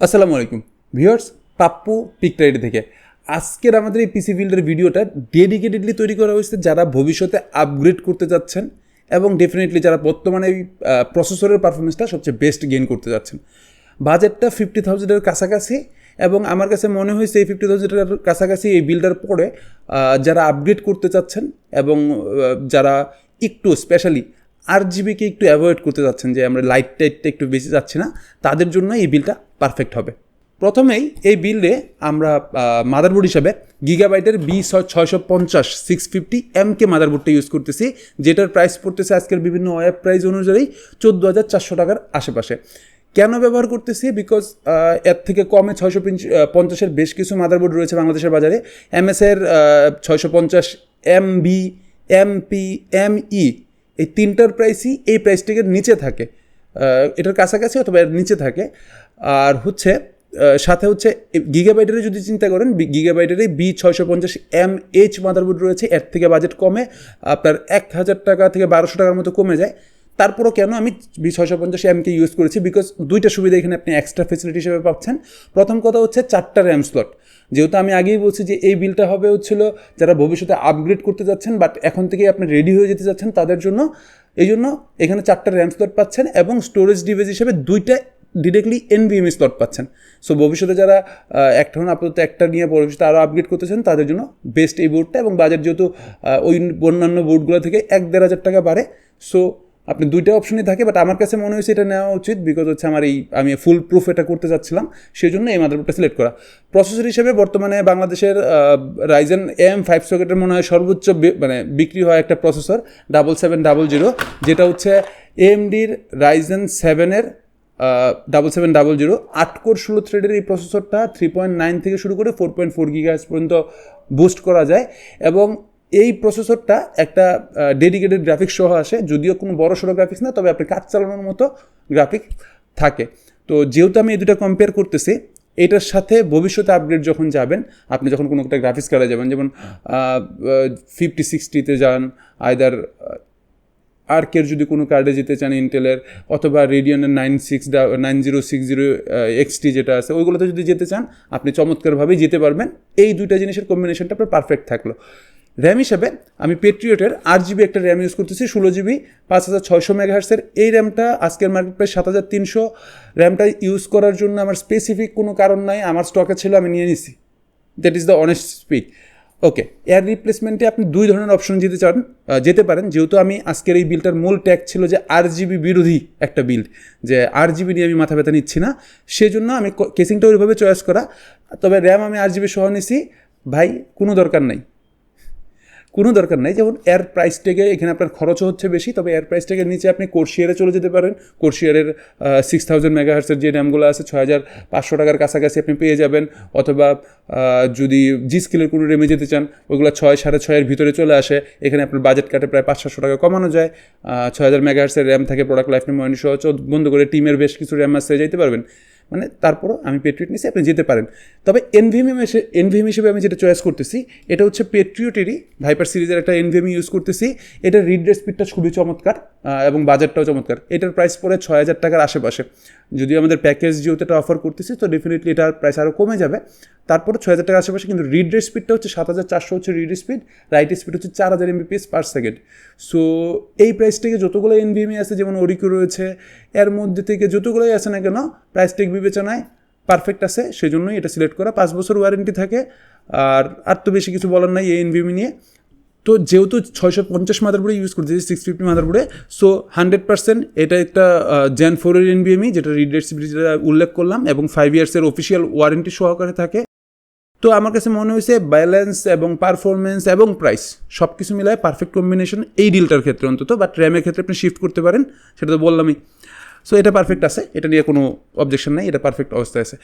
আসসালামু আলাইকুম। ভিউয়ার্স পাপ্পু পিকটাইড থেকে। আজকের আমাদের এই পিসি বিল্ডের ভিডিওটা ডেডিকেটেডলি তৈরি করা হয়েছে যারা ভবিষ্যতে আপগ্রেড করতে যাচ্ছেন এবং ডেফিনেটলি যারা বর্তমানে এই প্রসেসরের পারফরমেন্সটা সবচেয়ে বেস্ট গেইন করতে যাচ্ছেন। বাজেটটা ফিফটি থাউজেন্ডের কাছাকাছি এবং আমার কাছে মনে হয়েছে এই ফিফটি থাউজেন্ডের কাছাকাছি এই বিল্ডার পরে যারা আপগ্রেড করতে চাচ্ছেন এবং যারা একটু স্পেশালি আর জিবিকে একটু অ্যাভয়েড করতে যাচ্ছেন যে আমরা লাইট টাইটটা একটু বেশি যাচ্ছি না, তাদের জন্য এই বিলটা পারফেক্ট হবে। প্রথমেই এই বিলে আমরা মাদারবোর্ড হিসাবে গিগাবাইটের বি ছয়শো পঞ্চাশ সিক্স ফিফটি এম কে মাদারবোর্ডটা ইউজ করতেছি, যেটার প্রাইস পড়তেছে আজকের বিভিন্ন ওয়েব প্রাইস অনুযায়ী চোদ্দ হাজার চারশো টাকার আশেপাশে। কেন ব্যবহার করতেছি? বিকজ এর থেকে কমে ছয়শো পঞ্চাশের বেশ কিছু মাদারবোর্ড রয়েছে বাংলাদেশের বাজারে। এমএসের ছয়শো পঞ্চাশ M B M P M E এই তিনটার প্রাইসই এই প্রাইসটিকে নিচে থাকে? এটার কাছাকাছি অথবা এর নিচে থাকে। আর হচ্ছে সাথে হচ্ছে গিগাবাইটারে যদি চিন্তা করেন গিগাবাইটারে বি ছয়শো পঞ্চাশ এম এইচ মাদারবোর্ড রয়েছে। এর থেকে বাজেট কমে আপনার এক হাজার টাকা থেকে বারোশো টাকার মতো কমে যায়। তারপরও কেন আমি ছয়শো পঞ্চাশ এমকে ইউজ করেছি? বিকজ দুইটা সুবিধা এখানে আপনি এক্সট্রা ফেসিলিটি হিসেবে পাচ্ছেন। প্রথম কথা হচ্ছে চারটা র্যাম স্লট যেহেতু আমি আগেই বলছি যে এই বিলটা হবে হচ্ছিল যারা ভবিষ্যতে আপগ্রেড করতে যাচ্ছেন বাট এখন থেকেই আপনি রেডি হয়ে যেতে যাচ্ছেন তাদের জন্য। এই জন্য এখানে চারটা র্যাম স্লট পাচ্ছেন এবং স্টোরেজ ডিভাইস হিসেবে দুইটা ডিরেক্টলি এনভিএমই স্লট পাচ্ছেন। সো ভবিষ্যতে যারা একটা আপাতত একটা নিয়ে ভবিষ্যতে আরও আপগ্রেড করতেছেন তাদের জন্য বেস্ট এই বোর্ডটা এবং বাজেট যেহেতু ওই অন্যান্য বোর্ডগুলো থেকে এক দেড় হাজার টাকা বাড়ে। সো আপনি দুইটা অপশনই থাকে বাট আমার কাছে মনে হয়েছে এটা নেওয়া উচিত বিকজ হচ্ছে আমার এই, আমি ফুল প্রুফ এটা করতে চাচ্ছিলাম সেই জন্য এই মাদারবোর্ডটা সিলেক্ট করা। প্রসেসর হিসেবে বর্তমানে বাংলাদেশের রাইজেন এম ফাইভ সকেটের মনে হয় সর্বোচ্চ মানে বিক্রি হয় একটা processor double seven double zero যেটা হচ্ছে এএমডির রাইজেন সেভেনের ডাবল সেভেন ডাবল জিরো আট কোর ষোলো থ্রেডের এই প্রসেসরটা থ্রি পয়েন্ট নাইন থেকে শুরু করে ফোর পয়েন্ট ফোর গিগাস পর্যন্ত বুস্ট করা যায়। এবং এই প্রসেসরটা একটা ডেডিকেটেড গ্রাফিক্স সহ আসে, যদিও কোনো বড় সড়ো গ্রাফিক্স না, তবে আপনি কাজ চালানোর মতো গ্রাফিক থাকে। তো যেহেতু আমি এই দুটো কম্পেয়ার করতেছি, এটার সাথে ভবিষ্যতে আপগ্রেড যখন যাবেন, আপনি যখন কোনো একটা গ্রাফিক্স কার্ডে যাবেন, যেমন ফিফটি সিক্সটিতে যান আইদার আর্কের যদি কোনো কার্ডে যেতে চান ইন্টেলের অথবা রেডিয়নের nine six nine zero six zero XT যেটা আছে, ওইগুলোতে যদি যেতে চান, আপনি চমৎকারভাবেই যেতে পারবেন। এই দুইটা জিনিসের কম্বিনেশনটা আপনার পারফেক্ট থাকল। র্যাম হিসাবে আমি পেট্রিয়টের আট জিবি একটা র্যাম ইউজ করতেছি, ষোলো জিবি, পাঁচ হাজার ছয়শো মেগাহার্সের এই র্যামটা আজকের মার্কেট প্রাইস সাত হাজার তিনশো। র্যামটা ইউজ করার জন্য আমার স্পেসিফিক কোনো কারণ নাই, আমার স্টকে ছিল, আমি নিয়ে নিছি। That is the honest speak okay air রিপ্লেসমেন্টে আপনি দুই ধরনের অপশন যেতে চান যেতে পারেন। যেহেতু আমি আজকের এই বিলটার মূল ট্যাগ ছিল যে আর জিবি বিরোধী একটা বিল্ড যে আর জিবি নিয়ে আমি মাথা ব্যথা নিচ্ছি না। সেজন্য আমি কেসিংটা ওইভাবে চয়েস করা, তবে র্যাম আমি আর জিবি সহ নিছি। ভাই, কোনো দরকার নাই। কোনো দরকার নাই। যেমন এয়ার প্রাইস থেকে এখানে আপনার খরচও হচ্ছে বেশি, তবে এয়ার প্রাইস থেকে নিচে আপনি কোর্শিয়ারে চলে যেতে পারেন। কোর্শিয়ারের সিক্স থাউজেন্ড মেগাহার্সের যে র্যামগুলো আছে, ছয় হাজার পাঁচশো টাকার কাছাকাছি আপনি পেয়ে যাবেন। অথবা যদি জি স্কিলের কোনো রেমে যেতে চান ওইগুলো ছয়, সাড়ে ছয়ের ভিতরে চলে আসে। এখানে আপনার বাজেট কাটে প্রায় পাঁচ সাতশো টাকা কমানো যায়। ছয় হাজার মেগাহার্সের র্যাম থাকে প্রোডাক্ট লাইফ টাইম ওয়ারেন্টি সহ বন্ধ করে টিমের বেশ কিছু র্যাম আসতে যাইতে পারবেন। মানে তারপরও আমি পেট্রিয়ট নিছি আপনি যেতে পারেন। তবে এনভিএম এনভিএম হিসেবে আমি যেটা চয়েস করতেছি, এটা হচ্ছে পেট্রিয়টেরই ভাইপার সিরিজের একটা এনভিএম ইউজ করতেছি। এটার রিড রেট স্পিডটা খুবই চমৎকার এবং বাজারটাও চমৎকার। এটার প্রাইস পড়ে ছয় হাজার টাকার আশেপাশে। যদিও আমাদের প্যাকেজ যেহেতু এটা অফার করতেছি, তো ডেফিনেটলি এটার প্রাইস আরও কমে যাবে। তারপরে ছয় হাজার টাকার আশেপাশে কিন্তু রিড রেট স্পিডটা হচ্ছে সাত হাজার চারশো হচ্ছে রিড স্পিড রাইট স্পিড হচ্ছে চার হাজার এমবিপিএস পার সেকেন্ড সো এই প্রাইস থেকে যতগুলো এনভিএমই আছে, যেমন ওরিকো রয়েছে, এর মধ্যে থেকে যতগুলোই আছে না কেন প্রাইস টেক বিবেচনায় পারফেক্ট আছে, সেজন্যই এটা সিলেক্ট করা। পাঁচ বছর ওয়ারেন্টি থাকে, আর আর তো বেশি কিছু বলার নাই এই এনভিএমি নিয়ে। তো যেহেতু ছয়শো পঞ্চাশ মাদারবোর্ডে ইউজ করতেছি সিক্স ফিফটি মাদারবোর্ডে সো হান্ড্রেড পার্সেন্ট এটা একটা জেন ফোরের এনবিএমই যেটা রিড রেট যেটা উল্লেখ করলাম, এবং ফাইভ ইয়ার্সের অফিসিয়াল ওয়ারেন্টি সহকারে থাকে। তো আমার কাছে মনে হয়েছে ব্যালেন্স এবং পারফরমেন্স এবং প্রাইস সব কিছু মিলায় পারফেক্ট কম্বিনেশন এই ডিলটার ক্ষেত্রে অন্তত বাট র্যামের ক্ষেত্রে আপনি শিফট করতে পারেন, সেটা তো বললামই। সো এটা পারফেক্ট আছে, এটা নিয়ে কোনো অবজেকশন নাই, এটা পারফেক্ট অবস্থায় আছে।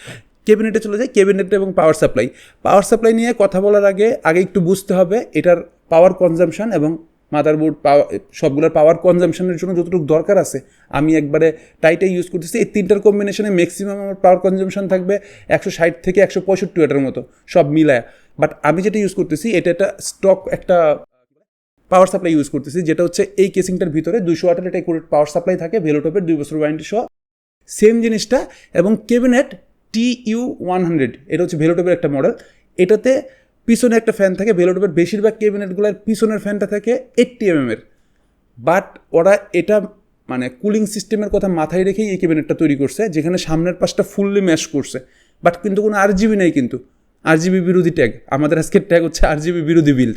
ক্যাবিনেটে চলে যায় ক্যাবিনেট এবং পাওয়ার সাপ্লাই পাওয়ার সাপ্লাই নিয়ে কথা বলার আগে আগে একটু বুঝতে হবে, এটার পাওয়ার কনজামশন এবং মাদারবোর্ড পাওয়ার সবগুলোর পাওয়ার কনজামশনের জন্য যতটুকু দরকার আছে, আমি একবারে টাইটে ইউজ করতেছি। এই তিনটার কম্বিনেশনে ম্যাক্সিমাম আমার পাওয়ার কনজামশন থাকবে একশো ষাট থেকে একশো পঁয়ষট্টি ওয়াটের মতো, সব মিলায়। বাট আমি যেটা ইউজ করতেছি, এটা একটা স্টক একটা পাওয়ার সাপ্লাই ইউজ করতেছি, যেটা হচ্ছে এই কেসিংটার ভিতরে দুশো ওয়াটের একটা পাওয়ার সাপ্লাই থাকে ভেলোটপের দুই বছর ওয়ারেন্টি সহ। সেম জিনিসটা এবং cabinet T U one hundred এটা হচ্ছে ভেলোটপের একটা মডেল এটাতে পিছনে একটা ফ্যান থাকে ভেলোটপের বেশিরভাগ ক্যাবিনেটগুলোর পিছনের ফ্যানটা থাকে এইটটি এম এর। বাট ওরা এটা মানে কুলিং সিস্টেমের কথা মাথায় রেখেই এই ক্যাবিনেটটা তৈরি করছে, যেখানে সামনের পাশটা ফুললি ম্যাশ করছে। বাট কিন্তু কোনো আর জিবি নেই কিন্তু। আর জিবি বিরোধী ট্যাগ আমাদের আজকের ট্যাগ হচ্ছে আর জিবি বিরোধী বিল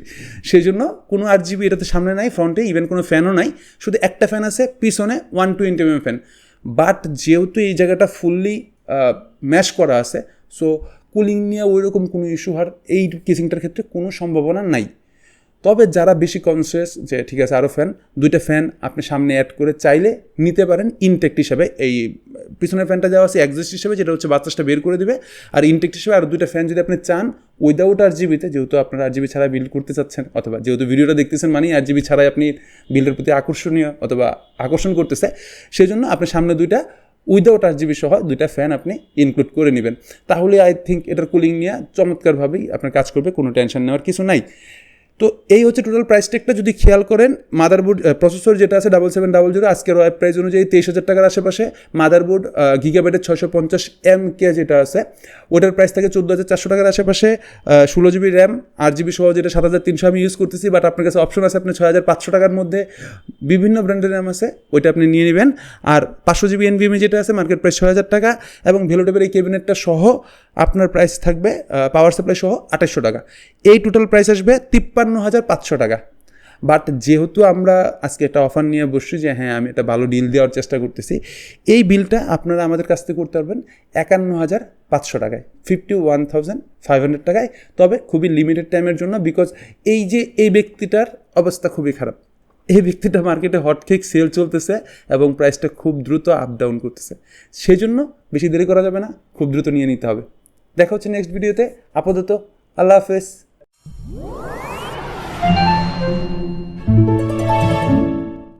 সেই জন্য কোনো আর জিবি এটাতে সামনে নাই ফ্রন্টে ইভেন কোনো ফ্যানও নাই। শুধু একটা ফ্যান আছে, পিছনে one twenty M fan but যেহেতু এই জায়গাটা ফুললি ম্যাশ করা আছে সো কুলিং নিয়ে ওই রকম কোনো ইস্যু হওয়ার এই কেসিংটার ক্ষেত্রে কোনো সম্ভাবনা নাই। তবে যারা বেশি কনসিয়াস যে ঠিক আছে আরও ফ্যান দুইটা ফ্যান আপনি সামনে অ্যাড করে চাইলে নিতে পারেন ইনটেক্ট হিসাবে। এই পিছনের ফ্যানটা যাওয়া আছে অ্যাডজাস্ট হিসেবে, যেটা হচ্ছে বাতাসটা বের করে দিবে। আর ইনটেক্ট হিসেবে আর দুইটা ফ্যান যদি আপনি চান উইদাউট আর জিবিতে যেহেতু আপনারা আর জিবি ছাড়া বিল করতে চাচ্ছেন, অথবা যেহেতু ভিডিওটা দেখতেছেন মানেই আর জিবি ছাড়াই আপনি বিলের প্রতি আকর্ষণীয় অথবা আকর্ষণ করতেছে সেই জন্য আপনি সামনে দুইটা উইদাউট আর জিবি সহ দুইটা ফ্যান আপনি ইনক্লুড করে নেবেন। তাহলে আই থিঙ্ক এটার কুলিং নিয়ে চমৎকারভাবেই আপনার কাজ করবে, কোনো টেনশন নেওয়ার কিছু নাই। তো এই হচ্ছে টোটাল প্রাইস ট্যাগটা যদি খেয়াল করেন মাদারবোর্ড প্রসেসর যেটা আছে ডাবল সেভেন ডাবল জিরো আজকের ওয়েব প্রাইস অনুযায়ী তেইশ হাজার টাকার আশেপাশে মাদারবোর্ড গিগাবাইটের ছয়শো পঞ্চাশ এম কে যেটা আছে, ওটার প্রাইস থাকে চোদ্দ হাজার চারশো টাকার আশেপাশে ষোলো জিবি র্যাম আট জিবি সহ যেটা সাত হাজার তিনশো আমি ইউজ করতেছি বাট আপনার কাছে অপশন আছে আপনি ছয় হাজার পাঁচশো টাকার মধ্যে, বিভিন্ন ব্র্যান্ডের র্যাম আছে, ওইটা আপনি নিয়ে নেবেন। আর পাঁচশো জিবি এন এনভিএমে যেটা আছে মার্কেট প্রাইস ছয় হাজার টাকা, এবং ভেলোটেপের এই ক্যাবিনেটটা সহ আপনার প্রাইস থাকবে পাওয়ার সাপ্লাই সহ আঠাশশো টাকা। এই টোটাল প্রাইস আসবে তিপ্পান্ন হাজার পাঁচশো টাকা। বাট যেহেতু আমরা আজকে একটা অফার নিয়ে বসছি যে হ্যাঁ আমি একটা ভালো ডিল দেওয়ার চেষ্টা করতেছি, এই বিলটা আপনারা আমাদের কাছ থেকে করতে পারবেন একান্ন হাজার পাঁচশো টাকায় fifty one thousand five hundred টাকায়। তবে খুবই লিমিটেড টাইমের জন্য বিকজ এই যে, এই ব্যক্তিটার অবস্থা খুবই খারাপ। এই ব্যক্তিটা মার্কেটে হটকেক সেল চলতেছে এবং প্রাইসটা খুব দ্রুত আপ ডাউন করতেছে। সেই জন্য বেশি দেরি করা যাবে না, খুব দ্রুত নিয়ে নিতে হবে। দেখা হচ্ছে নেক্সট ভিডিওতে আপাতত আল্লাহ হাফেজ।